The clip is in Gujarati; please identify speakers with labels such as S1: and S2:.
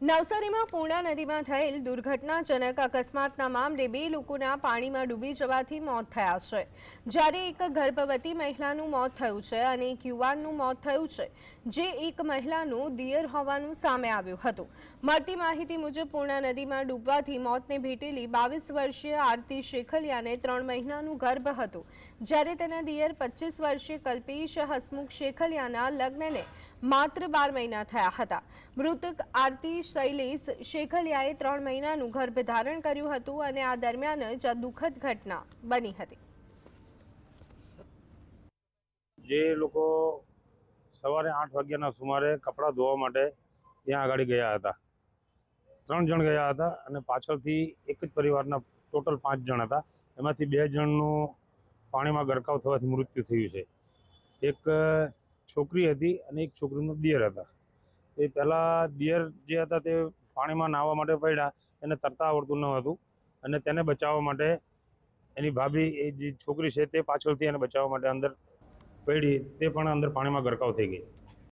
S1: નવસારીમાં પૂર્ણા નદીમાં થયેલ દુર્ઘટનાજનક અકસ્માતના મામલે બે લોકોના પાણીમાં ડૂબી જવાથી મોત થયા છે. જ્યારે એક ગર્ભવતી મહિલાનું મોત થયું છે અને એક યુવાનનું મોત થયું છે, જે એક મહિલાનું દિયર હોવાનું સામે આવ્યું હતું. મળતી માહિતી મુજબ પૂર્ણા નદીમાં ડૂબવાથી મોતને ભેટેલી બાવીસ વર્ષીય આરતી શેખલિયાને ત્રણ મહિનાનું ગર્ભ હતું. જ્યારે તેના દિયર પચીસ વર્ષીય કલ્પેશ હસમુખ શેખલિયાના લગ્નને માત્ર બાર મહિના થયા હતા. મૃતક આરતી શૈલેષ શેખલિયાએ ત્રણ મહિનાનું ગર્ભધારણ કર્યું હતું અને આ દરમિયાન જ દુઃખદ ઘટના બની હતી.
S2: જે લોકો સવારે આઠ વાગ્યાના સુમારે કપડાં ધોવા માટે ત્યાં આગળ ગયા હતા. ત્રણ જણ ગયા હતા અને પાછળથી એક જ પરિવારના ટોટલ પાંચ જણ હતા. એમાંથી બે જણનું પાણીમાં ગરકાવ થવાથી મૃત્યુ થયું છે. એક છોકરી હતી અને એક છોકરીનો દિયર હતા. એ પહેલાં દિયર જે હતા તે પાણીમાં નાહવા માટે પડ્યા, એને તરતા આવડતું ન હતું. અને તેને બચાવવા માટે એની ભાભી, એ જે છોકરી છે તે પાછળથી એને બચાવવા માટે અંદર પડી, તે પણ અંદર પાણીમાં ગરકાવ થઈ ગઈ.